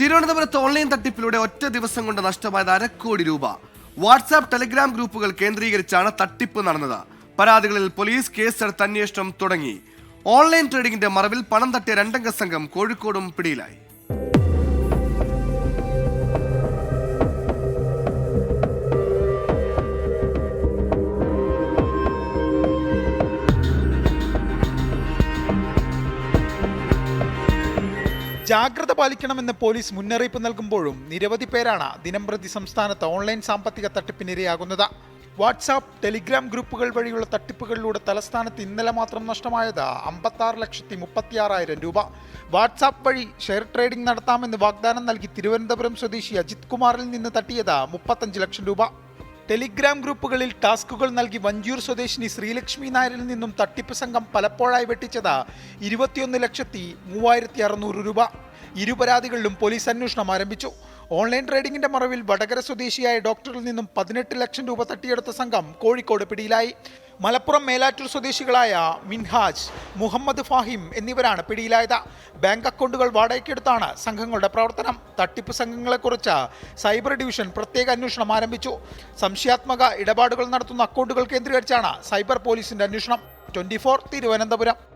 തിരുവനന്തപുരത്ത് ഓൺലൈൻ തട്ടിപ്പിലൂടെ ഒറ്റ ദിവസം കൊണ്ട് നഷ്ടമായത് അരക്കോടി രൂപ. വാട്സാപ്പ് ടെലിഗ്രാം ഗ്രൂപ്പുകൾ കേന്ദ്രീകരിച്ചാണ് തട്ടിപ്പ് നടന്നത്. പരാതികളിൽ പോലീസ് കേസെടുത്ത് അന്വേഷണം തുടങ്ങി. ഓൺലൈൻ ട്രേഡിംഗിന്റെ മറവിൽ പണം തട്ടിയ രണ്ടംഗ സംഘം കോഴിക്കോടും പിടിയിലായി. ജാഗ്രത പാലിക്കണമെന്ന് പോലീസ് മുന്നറിയിപ്പ് നൽകുമ്പോഴും നിരവധി പേരാണ് ദിനംപ്രതി സംസ്ഥാനത്ത് ഓൺലൈൻ സാമ്പത്തിക തട്ടിപ്പിനിരയാകുന്നത്. വാട്സാപ്പ് ടെലിഗ്രാം ഗ്രൂപ്പുകൾ വഴിയുള്ള തട്ടിപ്പുകളിലൂടെ തലസ്ഥാനത്ത് ഇന്നലെ മാത്രം നഷ്ടമായത് അമ്പത്താറ് ലക്ഷത്തി മുപ്പത്തിയാറായിരം രൂപ. വാട്സാപ്പ് വഴി ഷെയർ ട്രേഡിംഗ് നടത്താമെന്ന് വാഗ്ദാനം നൽകി തിരുവനന്തപുരം സ്വദേശി അജിത് കുമാറിൽ നിന്ന് തട്ടിയത് മുപ്പത്തഞ്ച് ലക്ഷം രൂപ. ടെലിഗ്രാം ഗ്രൂപ്പുകളിൽ ടാസ്കുകൾ നൽകി വഞ്ചൂർ സ്വദേശിനി ശ്രീലക്ഷ്മി നായരിൽ നിന്നും തട്ടിപ്പ് സംഘം പലപ്പോഴായി വെട്ടിച്ചത് ഇരുപത്തിയൊന്ന് ലക്ഷത്തി മൂവായിരത്തി അറുന്നൂറ് രൂപ. ഇരു പരാതികളിലും പോലീസ് അന്വേഷണം ആരംഭിച്ചു. ഓൺലൈൻ ട്രേഡിംഗിന്റെ മറവിൽ വടകര സ്വദേശിയായ ഡോക്ടറിൽ നിന്നും പതിനെട്ട് ലക്ഷം രൂപ തട്ടിയെടുത്ത സംഘം കോഴിക്കോട് പിടിയിലായി. മലപ്പുറം മേലാറ്റൂർ സ്വദേശികളായ മിൻഹാജ് മുഹമ്മദ് ഫാഹിം എന്നിവരാണ് പിടിയിലായത്. ബാങ്ക് അക്കൗണ്ടുകൾ വാടകയ്ക്കെടുത്താണ് സംഘങ്ങളുടെ പ്രവർത്തനം. തട്ടിപ്പ് സംഘങ്ങളെക്കുറിച്ച് സൈബർ ഡിവിഷൻ പ്രത്യേക അന്വേഷണം ആരംഭിച്ചു. സംശയാത്മക ഇടപാടുകൾ നടത്തുന്ന അക്കൗണ്ടുകൾ കേന്ദ്രീകരിച്ചാണ് സൈബർ പോലീസിന്റെ അന്വേഷണം. ട്വന്റി തിരുവനന്തപുരം.